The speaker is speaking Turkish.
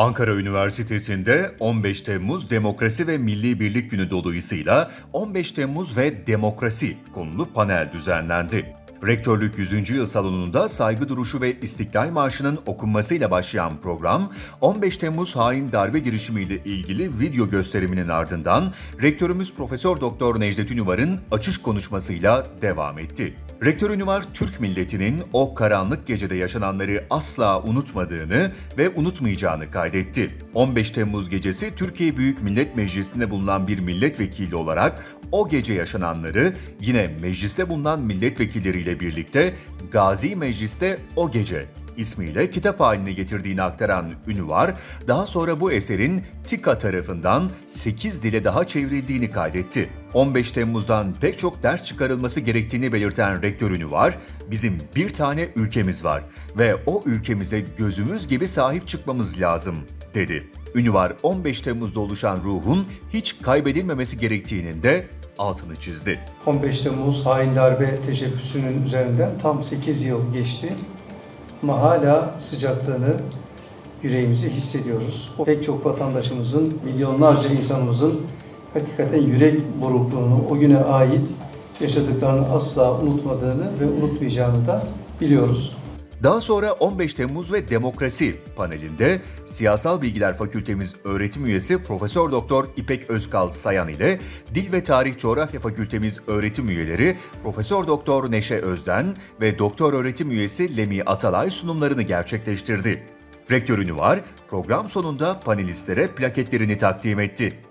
Ankara Üniversitesi'nde 15 Temmuz Demokrasi ve Milli Birlik Günü dolayısıyla 15 Temmuz ve Demokrasi konulu panel düzenlendi. Rektörlük 100. Yıl Salonu'nda saygı duruşu ve İstiklal Marşı'nın okunmasıyla başlayan program, 15 Temmuz hain darbe girişimiyle ilgili video gösteriminin ardından Rektörümüz Profesör Doktor Necdet Ünüvar'ın açış konuşmasıyla devam etti. Rektör Ünüvar, Türk milletinin o karanlık gecede yaşananları asla unutmadığını ve unutmayacağını kaydetti. 15 Temmuz gecesi Türkiye Büyük Millet Meclisi'nde bulunan bir milletvekili olarak o gece yaşananları yine mecliste bulunan milletvekilleriyle birlikte Gazi Meclis'te o gece ismiyle kitap haline getirdiğini aktaran Ünüvar, daha sonra bu eserin TİKA tarafından 8 dile daha çevrildiğini kaydetti. 15 Temmuz'dan pek çok ders çıkarılması gerektiğini belirten rektör Ünüvar, bizim bir tane ülkemiz var ve o ülkemize gözümüz gibi sahip çıkmamız lazım, dedi. Ünüvar 15 Temmuz'da oluşan ruhun hiç kaybedilmemesi gerektiğinin de altını çizdi. 15 Temmuz hain darbe teşebbüsünün üzerinden tam 8 yıl geçti. Ama hala sıcaklığını yüreğimizi hissediyoruz. O pek çok vatandaşımızın, milyonlarca insanımızın hakikaten yürek burukluğunu, o güne ait yaşadıklarını asla unutmadığını ve unutmayacağını da biliyoruz. Daha sonra 15 Temmuz ve Demokrasi panelinde Siyasal Bilgiler Fakültemiz öğretim üyesi Profesör Doktor İpek Özkal Sayan ile Dil ve Tarih Coğrafya Fakültemiz öğretim üyeleri Profesör Doktor Neşe Özden ve Doktor öğretim üyesi Lemi Atalay sunumlarını gerçekleştirdi. Rektör Ünüvar program sonunda panelistlere plaketlerini takdim etti.